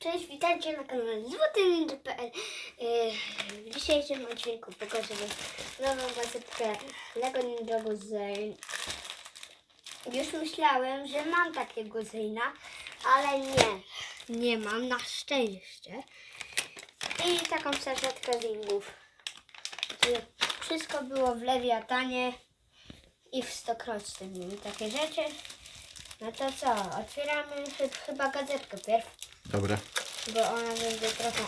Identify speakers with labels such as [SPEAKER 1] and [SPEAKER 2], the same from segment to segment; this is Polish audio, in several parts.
[SPEAKER 1] Cześć, witajcie na kanale złotyninja.pl Yy, W dzisiejszym odcinku pokażę Wam nową gazetkę Lego Ninjago Zane. Już myślałem, że mam takiego Zayna, ale nie, nie mam, na szczęście. I taką saszetkę. Gdzie Wszystko było w lewiatanie i w stokroćnym. Takie rzeczy. No to co, otwieramy chy- chyba gazetkę pierw
[SPEAKER 2] Dobra.
[SPEAKER 1] bo ona będzie trochę.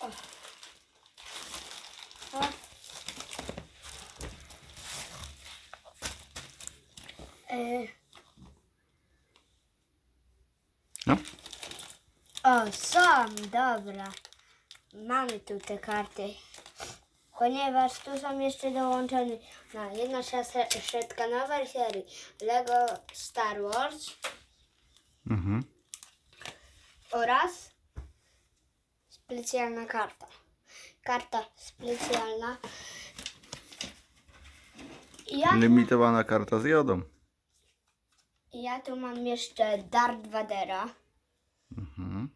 [SPEAKER 1] O. O. E,
[SPEAKER 2] No.
[SPEAKER 1] O, są, dobra. Mamy tu te karty. Ponieważ tu są jeszcze dołączone na jedna szetka nowej serii Lego Star Wars
[SPEAKER 2] Mhm.
[SPEAKER 1] oraz specjalna karta. Karta specjalna. Ja,
[SPEAKER 2] Limitowana karta z jodą.
[SPEAKER 1] ja tu mam jeszcze Darth Vadera.
[SPEAKER 2] Mhm.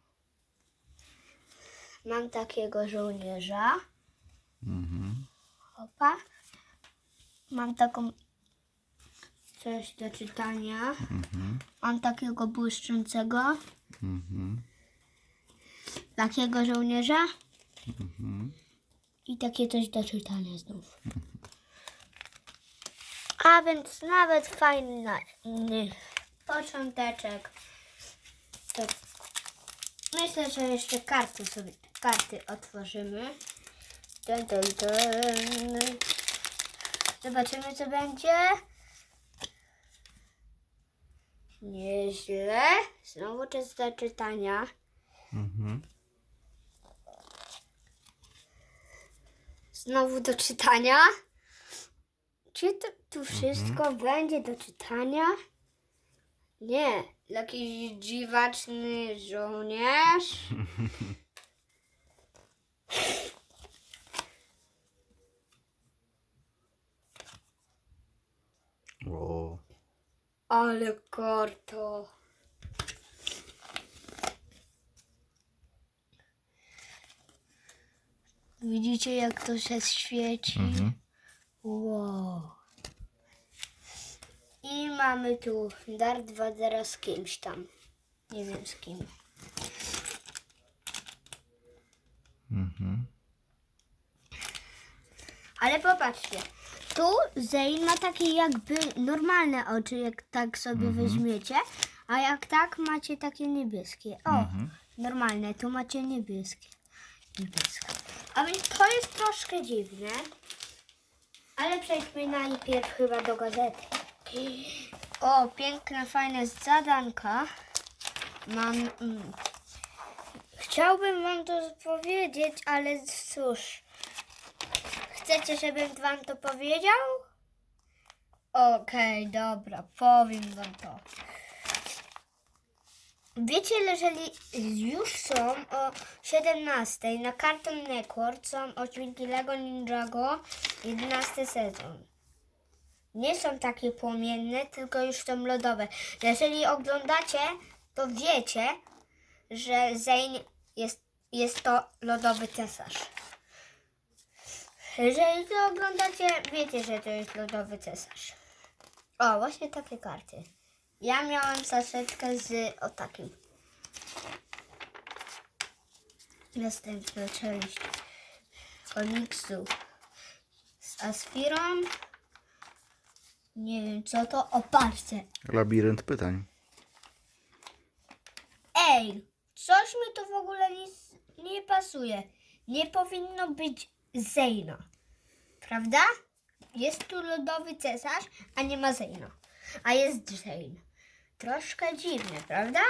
[SPEAKER 1] Mam takiego żołnierza.
[SPEAKER 2] Mhm.
[SPEAKER 1] Opa. Mam taką coś do czytania.
[SPEAKER 2] Mhm.
[SPEAKER 1] Mam takiego błyszczącego,
[SPEAKER 2] Mhm.
[SPEAKER 1] takiego żołnierza
[SPEAKER 2] Mhm.
[SPEAKER 1] i takie coś do czytania znów. A więc nawet fajny począteczek. To myślę, że jeszcze karty sobie karty otworzymy. Dun, dun, dun. Zobaczymy co będzie. Nieźle. Znowu czas do czytania.
[SPEAKER 2] Mhm.
[SPEAKER 1] Znowu do czytania. Czy to tu wszystko będzie do czytania? Nie. Jakiś dziwaczny żołnierz.
[SPEAKER 2] O.
[SPEAKER 1] Ale korto. Widzicie jak to się świeci?
[SPEAKER 2] Mhm.
[SPEAKER 1] Wow. I mamy tu Darth Vadera z kimś tam. Nie wiem z kim.
[SPEAKER 2] Mhm.
[SPEAKER 1] Ale popatrzcie. Tu Zane ma takie jakby normalne oczy, jak tak sobie weźmiecie. A jak tak, macie takie niebieskie. O,
[SPEAKER 2] Mhm.
[SPEAKER 1] normalne. Tu macie niebieskie. Niebieskie. A więc to jest troszkę dziwne. Ale przejdźmy najpierw chyba do gazety. O, piękna, fajna zadanka. Mam. Mm, chciałbym wam to powiedzieć, ale cóż. Chcecie, żebym wam to powiedział? Okej, dobra, powiem wam to. Wiecie, jeżeli już są o 17 na Cartoon Network są odcinki Lego Ninjago 11 sezon. Nie są takie płomienne, tylko już są lodowe. Jeżeli oglądacie, to wiecie, że Zane jest, jest to lodowy cesarz. Jeżeli to oglądacie, wiecie, że to jest lodowy cesarz. O, właśnie takie karty. Ja miałem saszetkę z o takim. Następna część komiksu z Asfirą. Nie wiem co to. O, patrzcie.
[SPEAKER 2] Labirynt pytań.
[SPEAKER 1] Ej, coś mi tu w ogóle nie, nie pasuje. Nie powinno być Zejna. Prawda? Jest tu lodowy cesarz, a nie ma Zejna. A jest Zejn. Troszkę dziwne, prawda?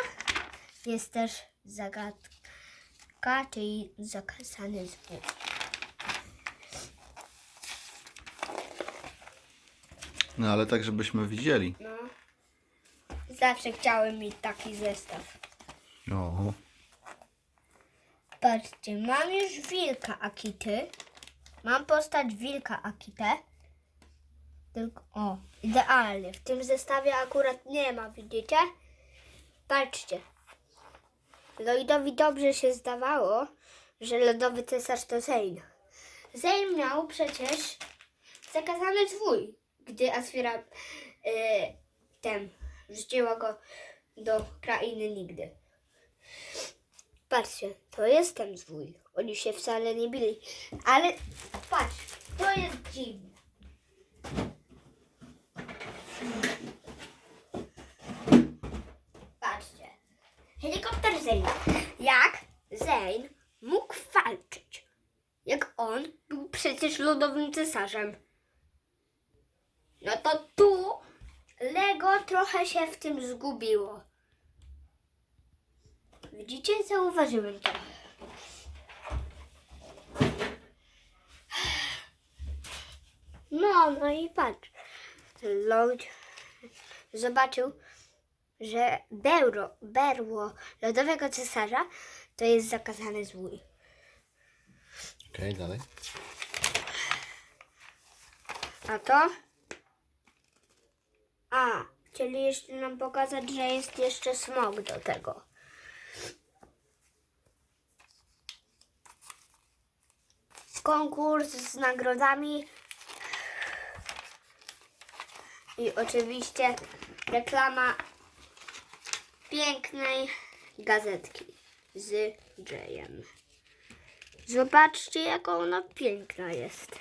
[SPEAKER 1] Jest też zagadka, czyli zakazany zwój.
[SPEAKER 2] No ale tak, żebyśmy widzieli.
[SPEAKER 1] No. Zawsze chciałem mieć taki zestaw.
[SPEAKER 2] O.
[SPEAKER 1] Patrzcie, mam już wilka Akity. Mam postać wilka Akite. Tylko, o, idealnie. W tym zestawie akurat nie ma, widzicie? Patrzcie. Lloydowi dobrze się zdawało, że lodowy cesarz to Zane. Zane miał przecież zakazany zwój, gdy Asfira e, ten rzuciła go do krainy nigdy. Patrzcie, to jest ten zwój. Oni się wcale nie bili. Ale patrz, to jest dziwne. Patrzcie. Helikopter Zane. Jak Zane mógł walczyć? Jak on był przecież lodowym cesarzem. No to tu Lego trochę się w tym zgubiło. Widzicie? Zauważyłem to. No, no i patrz. Lloyd zobaczył, że berło, berło lodowego cesarza to jest zakazany zwój.
[SPEAKER 2] Okej, dalej.
[SPEAKER 1] A to? A, chcieli jeszcze nam pokazać, że jest jeszcze smog do tego. Konkurs z nagrodami. I oczywiście reklama pięknej gazetki z Jayem. Zobaczcie, jaka ona piękna jest.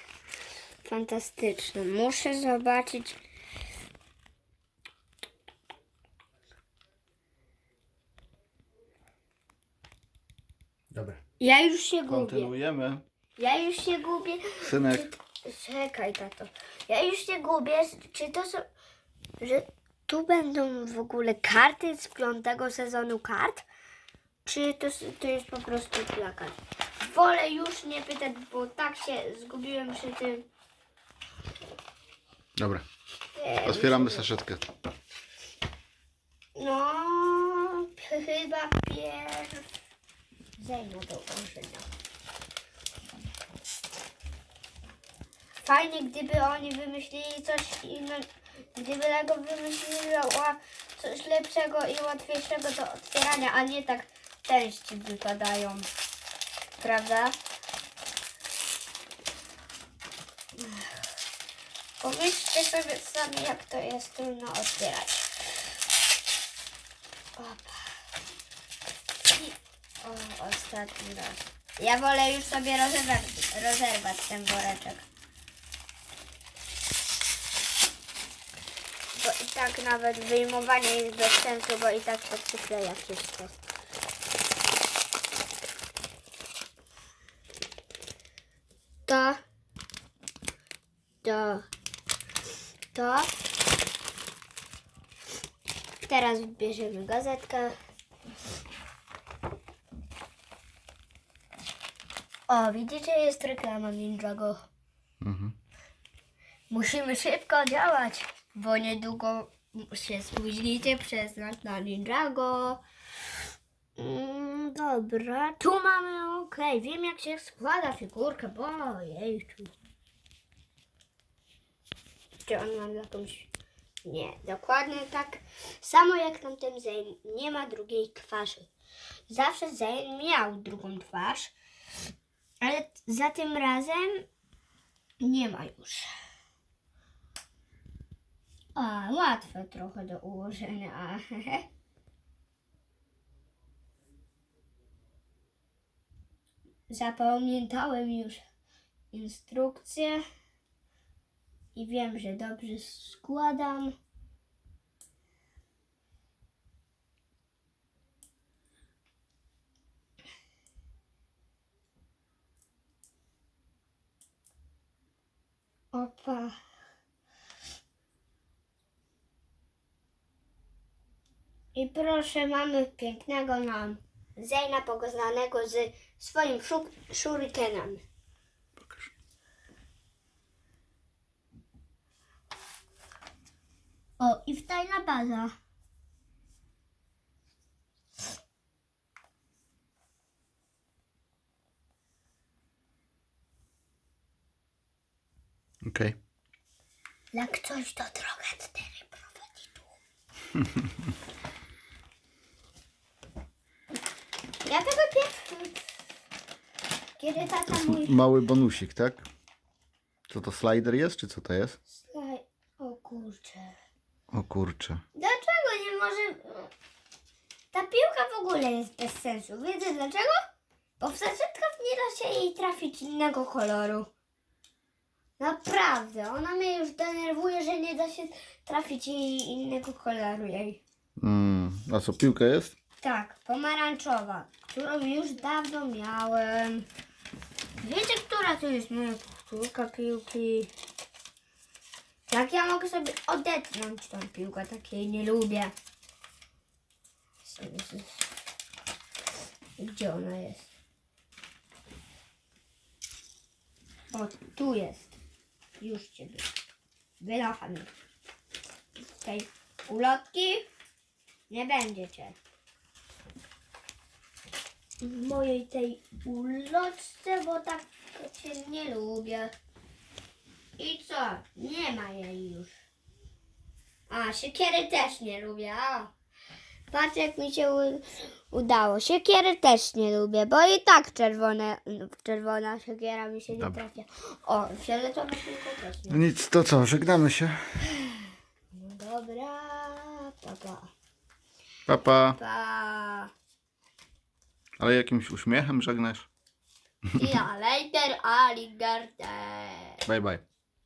[SPEAKER 1] Fantastyczna. Muszę zobaczyć.
[SPEAKER 2] Dobra.
[SPEAKER 1] Ja już się gubię.
[SPEAKER 2] Kontynuujemy.
[SPEAKER 1] Ja już się gubię.
[SPEAKER 2] Synek,
[SPEAKER 1] Czekaj, tato. Ja już się gubię. Czy to są. Że tu będą w ogóle karty z piątego sezonu kart? Czy to, to jest po prostu plakat? Wolę już nie pytać, bo tak się zgubiłem przy tym.
[SPEAKER 2] dobra. Otwieramy saszetkę.
[SPEAKER 1] No, chyba pierw zajmę do ułożenia. Fajnie, gdyby oni wymyślili coś innego, gdyby Lego wymyśliło coś lepszego i łatwiejszego do otwierania, a nie tak części wypadają. Prawda? Pomyślcie sobie sami, jak to jest trudno otwierać. Opa. I o, ostatni raz. Ja wolę już sobie rozerwać, rozerwać ten woreczek. Bo i tak nawet wyjmowanie jest bez sensu, bo i tak to przykleja wszystko. To. To. To. Teraz bierzemy gazetkę. O, widzicie, jest reklama Ninjago.
[SPEAKER 2] Mhm.
[SPEAKER 1] Musimy szybko działać, bo niedługo się spóźnicie przez nas na Ninjago. Mm, dobra, tu mamy, okej, wiem jak się składa figurkę, bo jejciu. Czy on ma jakąś... Nie, dokładnie tak samo jak tamten Zane, nie ma drugiej twarzy. Zawsze Zane miał drugą twarz, ale za tym razem nie ma już. A, łatwe trochę do ułożenia. Zapamiętałem już instrukcję i wiem, że dobrze składam. Opa. I proszę, mamy pięknego nam Zejna pogoznanego z swoim szu- shurikenem.
[SPEAKER 2] Pokaż.
[SPEAKER 1] O, i wtajna baza.
[SPEAKER 2] Okej.
[SPEAKER 1] Jak coś to droga cztery prowadzi tu. ja tego pierwszy. Kiedy tata mój
[SPEAKER 2] Mały bonusik, tak? Co to slider jest, czy co to jest?
[SPEAKER 1] slaj... O kurczę.
[SPEAKER 2] O kurczę.
[SPEAKER 1] Dlaczego nie może... Ta piłka w ogóle jest bez sensu. Wiecie dlaczego? Bo w saszetkach nie da się jej trafić innego koloru. Naprawdę. Ona mnie już denerwuje, że nie da się trafić jej innego koloru jej.
[SPEAKER 2] Mm. A co, piłka jest?
[SPEAKER 1] Tak, pomarańczowa, którą już dawno miałem. Wiecie, która to jest moja powtórka piłki? Jak ja mogę sobie odetchnąć tą piłkę, takiej nie lubię. Gdzie ona jest? O, tu jest. Już ciebie. Wylocha mi. Z tej ulotki nie będziecie. W mojej tej ulotce, bo tak się nie lubię. I co? Nie ma jej już. A, siekiery też nie lubię. A. Patrz jak mi się udało. Siekiery też nie lubię, bo i tak czerwone, czerwona siekiera mi się nie
[SPEAKER 2] Dobra.
[SPEAKER 1] trafia. O, fioletowa tylko też nie.
[SPEAKER 2] No nic, to co, żegnamy się.
[SPEAKER 1] No dobra, pa pa.
[SPEAKER 2] Papa.
[SPEAKER 1] pa.
[SPEAKER 2] Ale jakimś uśmiechem żegnasz?
[SPEAKER 1] Ja, later, alligator.
[SPEAKER 2] Bye bye.